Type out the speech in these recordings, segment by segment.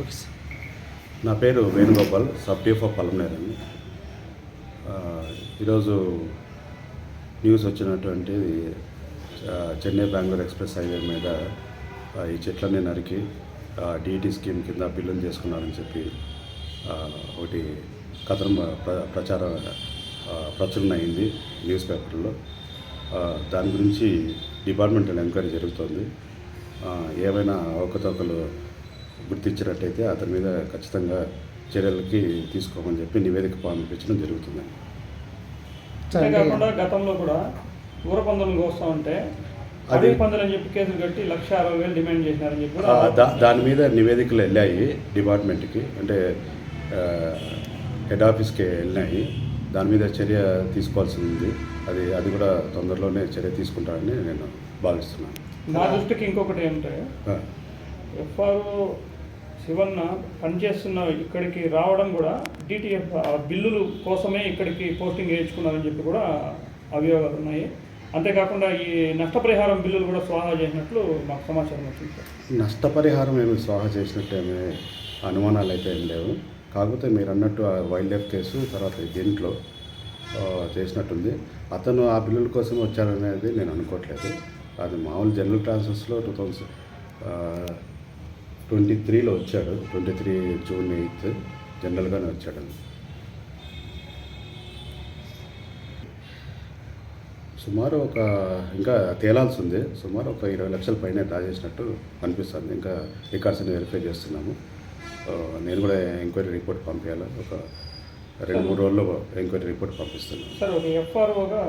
Okay sir నా పేరు Venugopal sub DF of Palamaner అని ఈరోజు న్యూస్ వచ్చినటువంటి చెన్నై బెంగళూరు ఎక్స్ప్రెస్ హైవే మీద ఈ చెట్లన్నీ నరికి డిఈటీ స్కీమ్ కింద బిల్లులు చేసుకున్నారని చెప్పి ఒకటి కథనం ప్ర ప్రచురణ అయింది న్యూస్ పేపర్లో. దాని గురించి డిపార్ట్మెంటల్ ఎంక్వైరీ జరుగుతోంది. ఏమైనా అవకతవకలు గుర్తించినట్టయితే అతని మీద ఖచ్చితంగా చర్యలకి తీసుకోమని చెప్పి నివేదిక పంపించడం జరుగుతుంది అంతేకాకుండా గతంలో కూడా ఊర పందులను కోస్తా ఉంటే అది- పందులు అని చెప్పి కేసులు కట్టి లక్ష అరవై వేలు డిమాండ్ చేసినారని చెప్పి దాని మీద నివేదికలు వెళ్ళాయి డిపార్ట్మెంట్కి. అంటే హెడ్ ఆఫీస్కి వెళ్ళినాయి. దాని మీద చర్య తీసుకోవాల్సి ఉంది. అది అది కూడా తొందరలోనే చర్య తీసుకుంటారని నేను భావిస్తున్నాను. నా దృష్టికి ఇంకొకటి ఏమిటంటే ఆ, ఎఫ్ఆర్ఓ శివన్న పనిచేస్తున్న ఇక్కడికి రావడం కూడా డిటిఎఫ్ బిల్లులు కోసమే ఇక్కడికి పోస్టింగ్ వేయించుకున్నారని చెప్పి కూడా అభియోగాలు ఉన్నాయి. అంతేకాకుండా ఈ నష్టపరిహారం బిల్లులు కూడా స్వాహా చేసినట్లు మాకు సమాచారం వచ్చింది నష్టపరిహారం ఏమి స్వాహా చేసినట్టు ఏమి అనుమానాలు అయితే ఏం లేవు. కాకపోతే మీరు అన్నట్టు ఆ వైల్డ్ లైఫ్ కేసు తర్వాత దీంట్లో చేసినట్టుంది. అతను ఆ బిల్లుల కోసం వచ్చారనేది నేను అనుకోవట్లేదు. అది మామూలు జనరల్ ట్రాన్స్ఫర్స్లో టూ థౌజండ్ ట్వంటీ త్రీలో వచ్చాడు. ట్వంటీ త్రీ జూన్ ఎయిత్ జనరల్గానే వచ్చాడు. సుమారు ఒక ఇంకా తేలాల్సి ఉంది. సుమారు ఒక ఇరవై లక్షల పైన డ్రా చేసినట్టు అనిపిస్తుంది. ఇంకా రికార్డ్స్ అన్ని వెరిఫై చేస్తున్నాము. నేను కూడా ఎంక్వైరీ రిపోర్ట్ పంపించాలి. ఒక రెండు మూడు రోజుల్లో ఎంక్వైరీ రిపోర్ట్ పంపిస్తున్నాను. సార్ ఒక ఎఫ్ఆర్ఓగా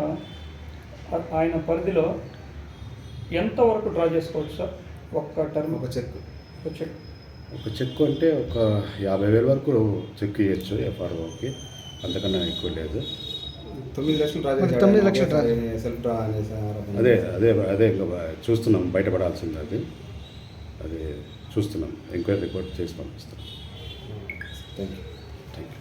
ఆయన పరిధిలో ఎంతవరకు డ్రా చేసుకోవచ్చు సార్? ఒక్క టర్మ్. ఒక చెక్. ఒక చెక్ ఒక చెక్ అంటే ఒక యాభై వేల వరకు చెక్ ఇవ్వచ్చు ఎఫ్ఆర్ఓకి అంతకన్నా ఎక్కువ లేదు తొమ్మిది లక్షలు డ్రా. తొమ్మిది లక్షలు డ్రా. సెల్ఫ్ డ్రా అనేసి ఆరోపణ. అదే అదే అదే ఇంకా చూస్తున్నాం బయటపడాల్సింది అది అది చూస్తున్నాం ఎంక్వైరీ రిపోర్ట్ చేసి పంపిస్తాం థ్యాంక్ యూ థ్యాంక్ యూ